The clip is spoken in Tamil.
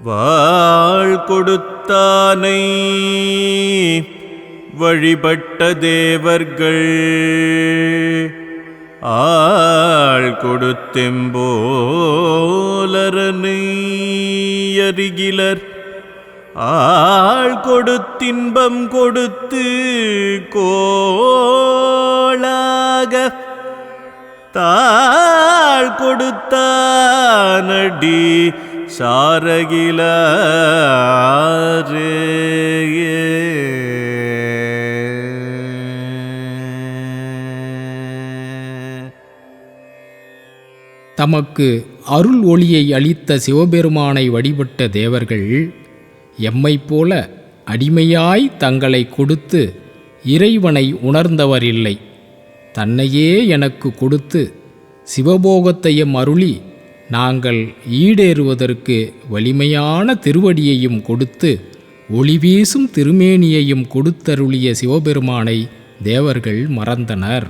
வாழ் கொடுத்தானை வழிபட்ட தேவர்கள். ஆள் கொடுத்தெம்போலரனை அருகிலர் ஆள் கொடுத்தின்பம் கொடுத்து கோளாக தாள் கொடுத்தானடி சாரகிலாரே. தமக்கு அருள் ஒளியை அளித்த சிவபெருமானை வழிபட்ட தேவர்கள் எம்மைப் போல அடிமையாய் தங்களை கொடுத்து இறைவனை உணர்ந்தவரில்லை. தன்னையே எனக்கு கொடுத்து சிவபோகத்தையும் அருளி நாங்கள் ஈடேறுவதற்கு வலிமையான திருவடியையும் கொடுத்து ஒளி வீசும் திருமேனியையும் கொடுத்தருளிய சிவபெருமானை தேவர்கள் மறந்தனர்.